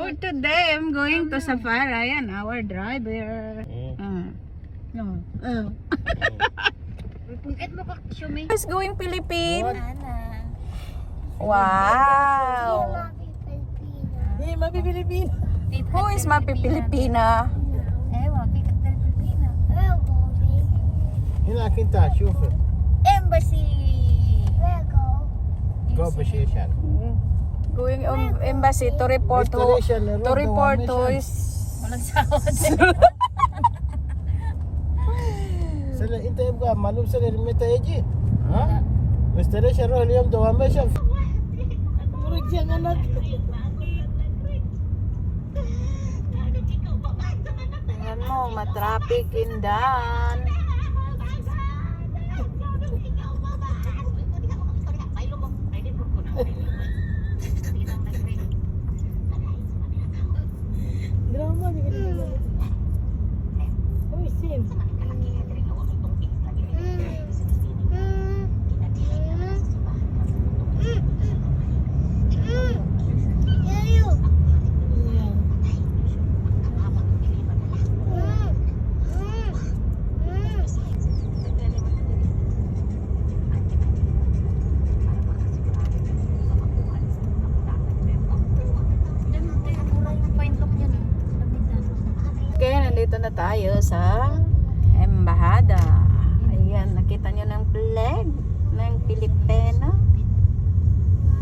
good to them going to Safara. Yan, our driver. Oh. Uh, no. Oh. Uh. Pugat mo ka, Shumi. Who's going Philippines? Wow. Hey, Mapi Pilipina. Who is Mapi Pilipina? Ewa, Pikat Pilipina. Yun akin ta, Shumi. Embassy. Go. Go, Bashishan. Mm -hmm going on embassy to report who, to report who is walang sahod. Sila ite ga malum sila meta eji ha? Restoration roh liyam do ambasha Turek yang anak Ano, matraffic in dan. Nandito na tayo sa Embahada. Ayan, nakita nyo ng flag ng Pilipino.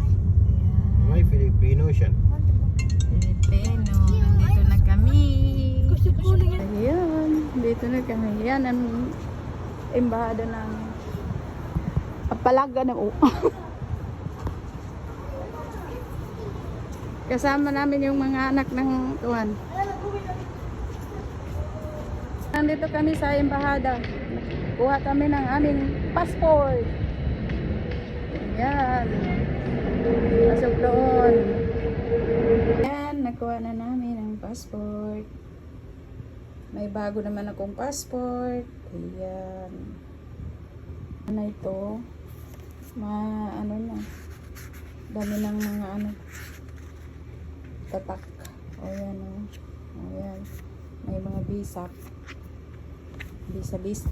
Ayan. Ay, Filipino siya. Filipino. Nandito na kami. Ayan, dito na kami. Ayan, ang Embahada ng Apalaga na oh. Kasama namin yung mga anak ng tuwan. Nandito kami sa embahada. Kuha kami ng aming passport. Ayan. Pasok doon. Ayan, nakuha na namin ang passport. May bago naman akong passport. Ayan. Ano ito? Ma, ano na. Dami ng mga ano. Tatak. O yan o. Ayan. May mga bisak. Bisa-bisa.